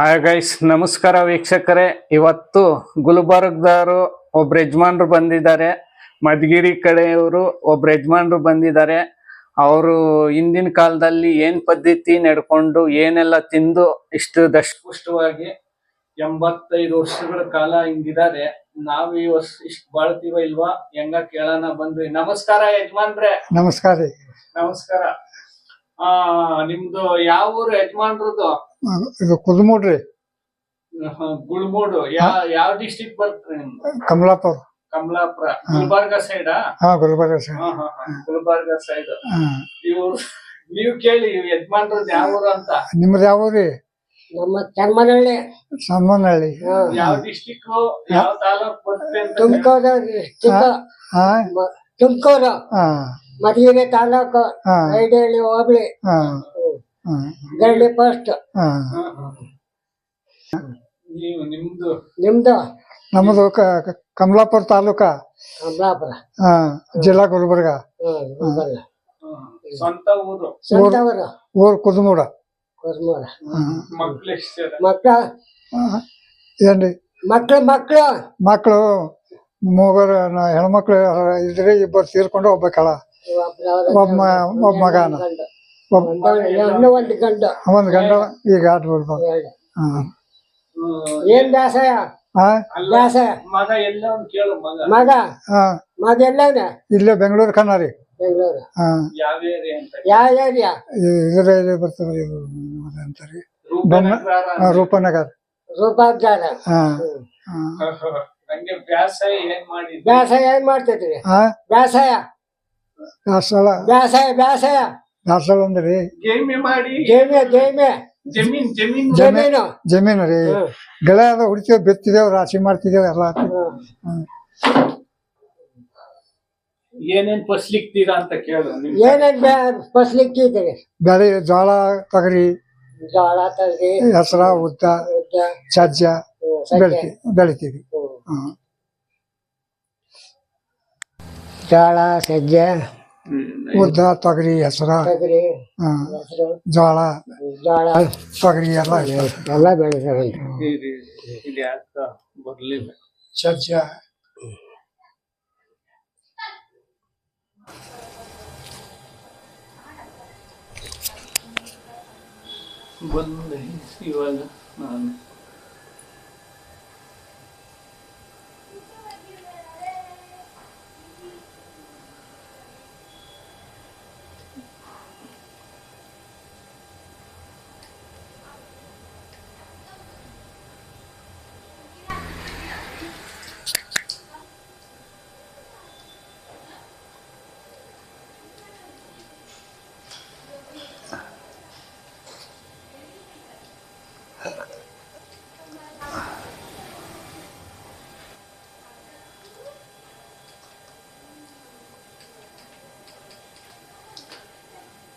Hi guys ನಮಸ್ಕಾರ ವೀಕ್ಷಕರೇ. ಇವತ್ತು ಗುಲ್ಬರ್ಗದವರು ಒಬ್ರು ಯಜಮಾನ್ರು ಬಂದಿದ್ದಾರೆ. ಮಧುಗಿರಿ ಕಡೆಯವರು ಒಬ್ರು ಯಜಮಾನ್ರು ಬಂದಿದ್ದಾರೆ. ಅವರು ಹಿಂದಿನ ಕಾಲದಲ್ಲಿ ಏನ್ ಪದ್ಧತಿ ನಡ್ಕೊಂಡು ಏನೆಲ್ಲ ತಿಂದು ಇಷ್ಟು ದಷ್ಟಪುಷ್ಟವಾಗಿ ಎಂಬತ್ತೈದು ವರ್ಷಗಳ ಕಾಲ ಹಿಂಗಿದ್ದಾರೆ ನಾವ್ ಈ ವರ್ಷ ಇಷ್ಟ ಬಾಳ್ತೀವ ಇಲ್ವಾ ಹೆಂಗ ಕೇಳೋಣ ಬಂದ್ರಿ ನಮಸ್ಕಾರ ಯಜಮಾನ್ರೆ. ನಮಸ್ಕಾರ. ನಮಸ್ಕಾರ. ಆ ನಿಮ್ದು ಯಾವ ಊರು ಯಜಮಾನ್ರದ್ದು? ಇದು ಕುದಮೂಡ್ರಿ ಹ, ಗುಳ್ಮೂಡು ಯಾವ ಡಿಸ್ಟಿಕ್ ಬರ್ತದೆ ಕಮಲಾಪುರ. ಕಮಲಾಪುರ. ಗುಲ್ಬರ್ಗ ಸೈಡ್ ಹಾ ಗುಲ್ಬರ್ಗ ಸರ್ ಗುಲ್ಬರ್ಗ ಸೈಡ್ ಹಾ. ಇವ್ರು ನೀವು ಕೇಳಿ ಇವ್ ಯಜಮಾನ್ರದ್ದು ಯಾವ ಊರು ಅಂತ. ನಿಮ್ದು ಯಾವ ರೀ? ನಮ್ಮ ಚರ್ಮನಹಳ್ಳಿ ಸಮ್ಮನಹಳ್ಳಿ ಯಾವ ಡಿಸ್ಟಿಕ್ ಯಾವ ತಾಲೂಕ್ ಬರುತ್ತೆ ಅಂತ ತುಮಕೂರು ತುಮಕೂರು. ಹಾ. ಮಧುಗಿರಿ ತಾಲೂಕು ಹಾ. ಐಡಹಳ್ಳಿ ಹೋಬಳಿ. ಹಾ. ಫಸ್ಟ್. ನಿಮ್ದು? ನಿಮ್ದು? ನಮ್ಮದು ಕಮಲಾಪುರ ತಾಲೂಕ. ಕಮಲಾಪುರ. ಹಾ ಜಿಲ್ಲಾ ಗುಲ್ಬರ್ಗ. ಸ್ವಂತ ಊರು? ಸ್ವಂತ ಊರು. ಊರು. ಕುದುಮೂಡ ಮಕ್ಳು ಏನ್ರಿ? ಮಕ್ಳು ಮಕ್ಳು ಮಕ್ಕಳು ಮೂವರು ಹೆಣ್ಮಕ್ಳು ಇದ್ರೆ ಇಬ್ಬರು ತೀರ್ಕೊಂಡು ಒಬ್ಬ ಕಳ ಒಬ್ಬ ಒಬ್ಬ ಮಗನ. ಒಂದು ಗಂಡು. ಒಂದು ಗಂಡ ಈಗ ಆಟ ಬಿಡ್ಬೋದು. ಏನ್ ಬೇಸಾಯ ಹಾ ಅಲ್ಲ ಬೇಸಾಯ ಮಗ ಎಲ್ಲ ಕೇಳು ಮಗ. ಮಗ? ಹಾ. ಮಗ ಎಲ್ಲವನ? ಇಲ್ಲೇ ಬೆಂಗಳೂರು ಕಣ್ಣಾರಿ. ಬೆಂಗಳೂರು. ಹಾ. ಯಾವ ಏರಿಯಾ ಅಂತ. ಯಾವ ಏರಿಯಾ? ಬರ್ತದೆ ಅಂತಾರೆ ರೂಪನಗರ. ನಂಗೆ ವ್ಯಾಸಾಯ ಏನ್ ಮಾಡಿದ್ರಿ? ಬೇಸಾಯ ಬ್ಯಾಸಾಯ ಬ್ಯಾಸಾಯ ಹಾ ದಾಸಳ ಅಂದ್ರಿ ಮಾಡಿ. ಜೇಮೆ ಜೇಮೆ. ಜಮೀನ್ ಜಮೀನ್ ಜಮೀನು. ಜಮೀನು ರೀ. ಗೆಳೆ ಅದ ಹುಡ್ತೇವ್ ಬಿತ್ತಿದೇವ್ ರಾಶಿ ಮಾಡ್ತಿದೇವ್ ಎಲ್ಲ. ಏನೇನ್ ಫಸ್ಲಿಕ್ತೀರಾ ಅಂತ ಕೇಳು ಏನೇನ್ ಬೆಳೆ ಜೋಳ ತೊಗರಿ. ಜೋಳ ತಗರಿ. ಹೆಸರ ಉದ್ದ ಸಜ್ಜ. ಬೆಳಿತೀವಿ. ಬೆಳಿತೀವಿ. ಜೋಳ ಸಜ್ಜೆ. ಉದ್ದ ತೊಗರಿ ಹೆಸರ ತಗರಿ ಹ್ಮ್. ಹೆಸರು ಜೋಳ ಜೋಳ ತೊಗರಿ ಎಲ್ಲ ಇರ್ತದೆ. ಎಲ್ಲ ಬೆಳಿತಾರೆ ಇದು ಇದು ಯಾಕ ಬರ್ಲಿಲ್ಲ ಸಜ್ಜ ಬಂದೆ ಇವಾಗ ನಾನು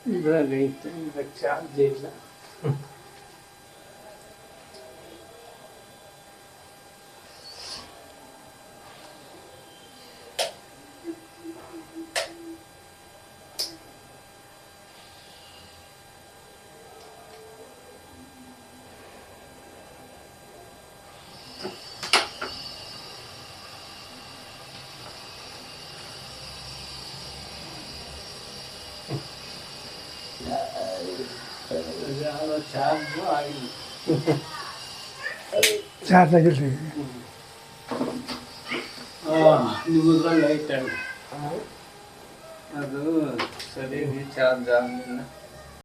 Braga, então, da casa dele. ಯಾವ್ದೋ ಚಾರ್ಜ್ ಆಗಿಲ್ಲ ಚಾರ್ಜ್ ಆಗಿಲ್ರಿ ನಿಮ್ಮದ್ರಲ್ಲಿ ಐತೆ ಅದು ಸರಿಯಾಗಿ ಚಾರ್ಜ್ ಆಗಲಿಲ್ಲ